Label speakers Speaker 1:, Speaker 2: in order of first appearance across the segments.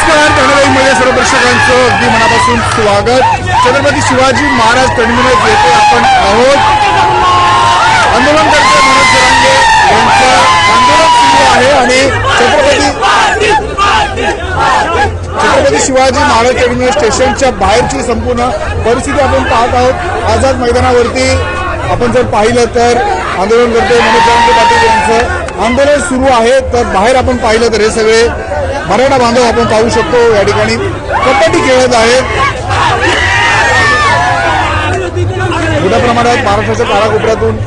Speaker 1: नमस्कार कन्नडाईमध्ये सर्व प्रेक्षकांचं अगदी मनापासून स्वागत. छत्रपती शिवाजी महाराज टर्मिनस येथे आपण आहोत. आंदोलनकर्ते मनोज जरांगे यांचं. आंदोलन सुरू आहे आणि छत्रपती छत्रपती शिवाजी महाराज टर्मिनस स्टेशनच्या बाहेरची संपूर्ण परिस्थिती आपण पाहत आहोत. आझाद मैदानावरती आपण जर पाहिलं तर आंदोलनकर्ते मनोज जरांगे पाटील यांचं. आंदोलन सुरू आहे तर बाहेर आपण पाहिलं तर हे सगळे मराठा बांधव आपण पाहू शकतो या ठिकाणी. कबड्डी खेळत आहेत मोठ्या प्रमाणात महाराष्ट्राच्या काळाकोपऱ्यातून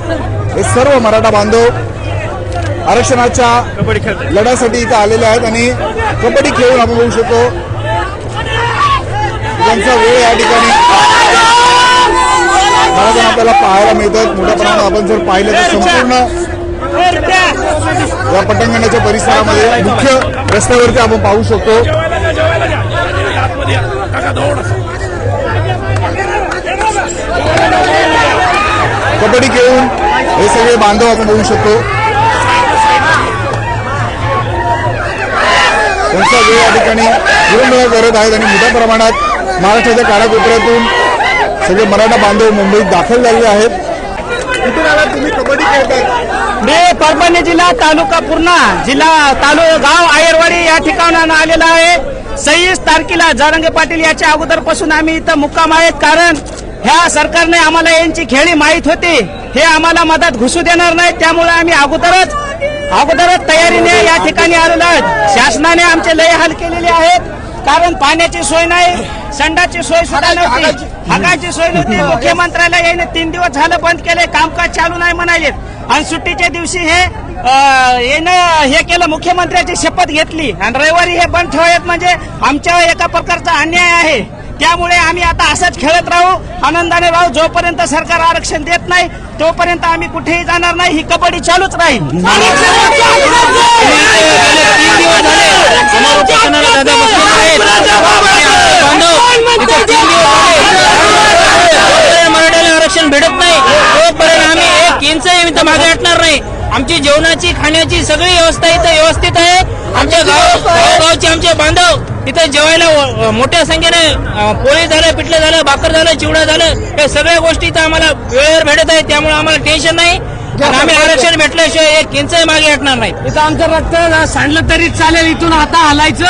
Speaker 1: हे सर्व मराठा बांधव आरक्षणाच्या लढ्यासाठी इथं आलेले आहेत आणि कबड्डी खेळून आपण बघू शकतो. त्यांचा वेळ या ठिकाणी मला आपल्याला पाहायला मिळतात मोठ्या प्रमाणात आपण जर पाहिलं तर संपूर्ण या पटांगणाच्या परिसरामध्ये मुख्य रस्त्यावरती आपण पाहू शकतो. कबड्डी खेळून हे सगळे बांधव आपण बघू शकतो. त्यांचा वेळ या ठिकाणी विरंगुळा करत आहेत आणि मोठ्या प्रमाणात महाराष्ट्राच्या कानाकोपऱ्यातून सगळे मराठा बांधव मुंबईत दाखल झालेले आहेत. कुठून आला तुम्ही कबड्डी खेळताय.
Speaker 2: मी परभणी जिल्हा तालुका पूर्णा जिल्हा तालु गाव आयरवाडी या ठिकाणानं आलेला आहे. सव्वीस तारखेला जरंगे पाटील याच्या अगोदरपासून आम्ही इथं मुक्काम आहेत. कारण ह्या सरकारने आम्हाला यांची खेळी माहीत होती. हे आम्हाला मदत घुसू देणार नाही. त्यामुळे आम्ही अगोदरच अगोदरच तयारीने या ठिकाणी आलेलो आहोत. शासनाने आमचे लय हाल केलेले आहेत. कारण पाण्याची सोय नाही संडाची सोय सुद्धा नव्हती. हगाची सोय नव्हती. मुख्यमंत्र्याला याने तीन दिवस झालं बंद केले कामकाज चालू नाही म्हणाले आणि सुट्टीच्या दिवशी हे यानं हे केलं मुख्यमंत्र्याची शपथ घेतली. आणि रविवारी हे बंद ठेवायत म्हणजे आमच्या एका प्रकारचा अन्याय आहे. त्यामुळे आम्ही आता असंच खेळत राहू आनंदाने राहू जोपर्यंत सरकार आरक्षण देत नाही तोपर्यंत आम्ही कुठेही जाणार नाही ही कबड्डी चालूच राहील
Speaker 3: मराठ्याला आरक्षण भेटत नाही तोपर्यंत आम्ही एक इथं मागे हटणार नाही आमची जेवणाची खाण्याची सगळी व्यवस्था इथं व्यवस्थित आहे आमच्या गाव गावगावचे आमचे बांधव इथे जेवायला मोठ्या संख्येने पोळी झालं पिठलं झालं भाकर झालं चिवडा झालं हे सगळ्या गोष्टी इथं आम्हाला वेळेवर भेटत आहेत. त्यामुळे आम्हाला टेन्शन नाही. आम्ही आरक्षण भेटल्याशिवाय एक इंचही मागे हटणार नाही.
Speaker 2: इथं आमचं रक्त सांडलं तरी चालेल इथून आता हलायचं.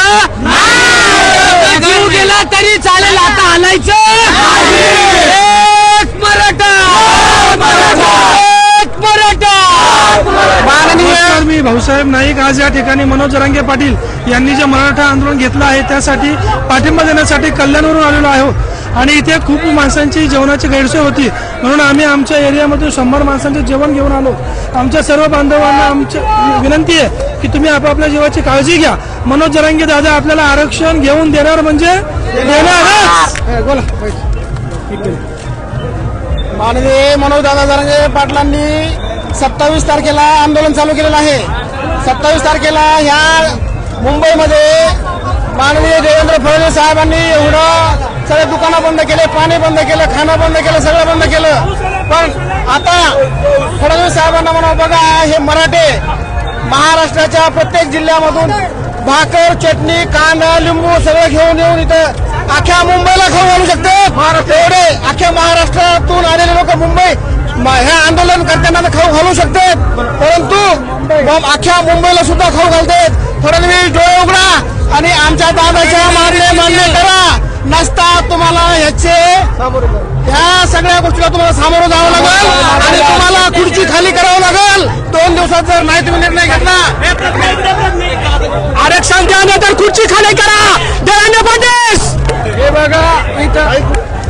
Speaker 2: गेला तरी चालेल आता हलायचं. एक मराठा. एक मराठा.
Speaker 4: मी भाऊसाहेब नाईक आज या ठिकाणी मनोज रंगे पाटील यांनी जे मराठा आंदोलन घेतलं आहे त्यासाठी पाठिंबा देण्यासाठी कल्याणवरून आलेलो आहोत आणि इथे खूप माणसांची जेवणाची गैरसोय होती. म्हणून आम्ही आमच्या एरियामधून शंभर माणसांचं जेवण घेऊन आलो. आमच्या सर्व बांधवांना आमची विनंती आहे की तुम्ही आपापल्या जीवाची काळजी घ्या. मनोज जरांगे दादा आपल्याला आरक्षण घेऊन देणार म्हणजे देणारच हे, बोला.
Speaker 5: माननीय मनोजदादा जरंगे पाटलांनी सत्तावीस तारखेला आंदोलन चालू केलेलं आहे. सत्तावीस तारखेला ह्या मुंबईमध्ये माननीय देवेंद्र फडणवीस साहेबांनी एवढं सगळे दुकानं बंद केले पाणी बंद केलं खाणं बंद केलं सगळं बंद केलं. पण आता फडणवीस साहेबांना म्हणा बघा हे मराठे महाराष्ट्राच्या प्रत्येक जिल्ह्यामधून भाकर चटणी कांदा लिंबू सगळं घेऊन येऊन इथं अख्ख्या मुंबईला खाऊ घालू शकते एवढे अख्ख्या महाराष्ट्रातून आलेले लोक मुंबई. ह्या आंदोलन करताना खाऊ घालू शकते परंतु अख्ख्या मुंबईला सुद्धा खाऊ घालतात. फडणवीस डोळे उघडा आणि आमच्या दादाच्या मागणे मान्य करा. नसता तुम्हाला ह्याचे ह्या सगळ्या गोष्टीला तुम्हाला सामोरं जावं लागेल आणि तुम्हाला खुर्ची खाली करावं लागेल. दोन दिवसात जर नाही तुम्ही निर्णय घेतला. आरक्षण द्या नाही तर खुर्ची खाली करा. देवेंद्र फडणवीस!
Speaker 4: हे बघा इथं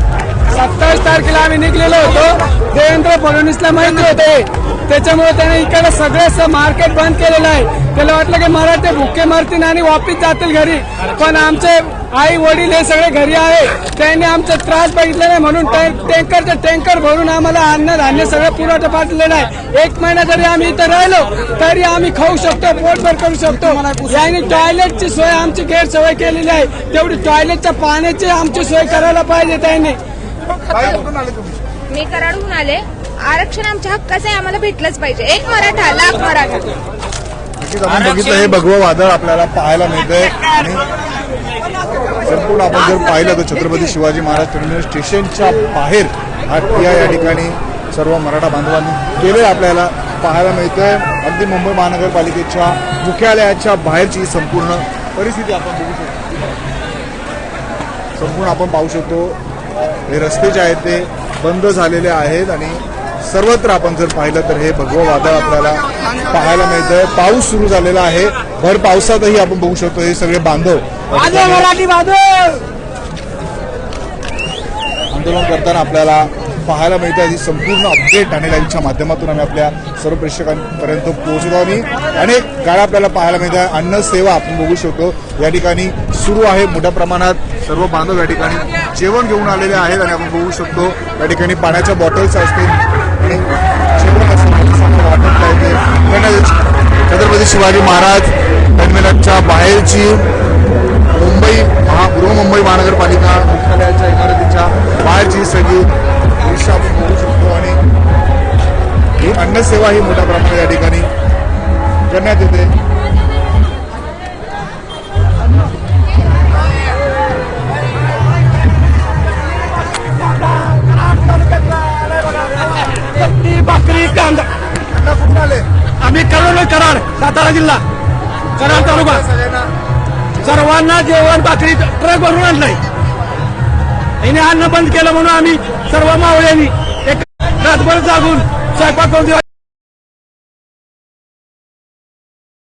Speaker 4: सत्तावीस तारखेला आम्ही निघलेलो होतो. देवेंद्र फडणवीसला माहिती होते. त्याच्यामुळे त्याने इकडे सगळं मार्केट बंद केलेलं आहे. त्याला वाटलं की मराठे भुक्के मारतील आणि वापिस जातील घरी. पण आमचे आई वडील हे सगळे घरी आहे. त्यांनी आमचा त्रास बघितला नाही म्हणून टँकरचे टँकर भरून आम्हाला अन्न धान्य सगळं पुरवठा पाठवलेलं आहे. एक महिना जरी आम्ही इथं राहिलो तरी आम्ही खाऊ शकतो पोटभर करू शकतो. यांनी टॉयलेटची सोय आमची गैरसोय केलेली आहे. तेवढी टॉयलेटच्या पाण्याची आमची सोय करायला पाहिजे त्यांनी.
Speaker 1: कुठून आले तुम्ही?
Speaker 6: मी कराडहून आले. आरक्षण आमच्या हक्काचं आहे आम्हाला भेटलंच पाहिजे. एक मराठा लाख मराठा.
Speaker 1: नक्कीच आपण बघितलं हे भगवं वादळ आपल्याला पाहायला मिळतंय. आणि संपूर्ण आपण जर पाहिलं तर छत्रपती शिवाजी महाराज टर्मिनस स्टेशनच्या बाहेर हा ठिया या ठिकाणी सर्व मराठा बांधवांनी केले आपल्याला पाहायला मिळतंय. अगदी मुंबई महानगरपालिकेच्या मुख्यालयाच्या बाहेरची ही संपूर्ण परिस्थिती आपण बघू शकतो. संपूर्ण आपण पाहू शकतो. हे रस्ते जे आहेत ते बंद झालेले आहेत आणि सर्वत्र आपण जर पाहिलं तर हे भगवं वादळ आपल्याला पाहायला मिळतंय. पाऊस सुरू झालेला आहे. भर पावसातही आपण बघू शकतो हे सगळे बांधव! आंदोलन करताना आपल्याला पाहायला मिळतं. ही संपूर्ण अपडेट ठाणे लाईव्हच्या माध्यमातून आम्ही आपल्या सर्व प्रेक्षकांपर्यंत पोहोचतो आणि अनेक गाड्या आपल्याला पाहायला मिळतात. अन्न सेवा आपण बघू शकतो. या ठिकाणी सुरू आहे मोठ्या प्रमाणात सर्व बांधव या ठिकाणी जेवण घेऊन आलेले आहेत आणि आपण बघू शकतो या ठिकाणी पाण्याच्या बॉटल्स असतील. आणि जेवण आहे छत्रपती शिवाजी महाराज टर्मिनलच्या बाहेरची मुंबई महा बृहमुंबई महानगरपालिका मुख्यालयाच्या इमारतीच्या अन्नसेवा ही मोठ्या प्रमाणात या ठिकाणी करण्यात येते.
Speaker 4: भाकरी कांदा.
Speaker 1: कुठून आले
Speaker 4: आम्ही कळवलं कराड सातारा जिल्हा कराड तालुका. सर्वांना जेवण भाकरी ट्रक भरून आणलंय. हिने अन्न बंद केलं म्हणून आम्ही सर्व मावळ्यांनी एक रातभर जागून स्वयंपाक करून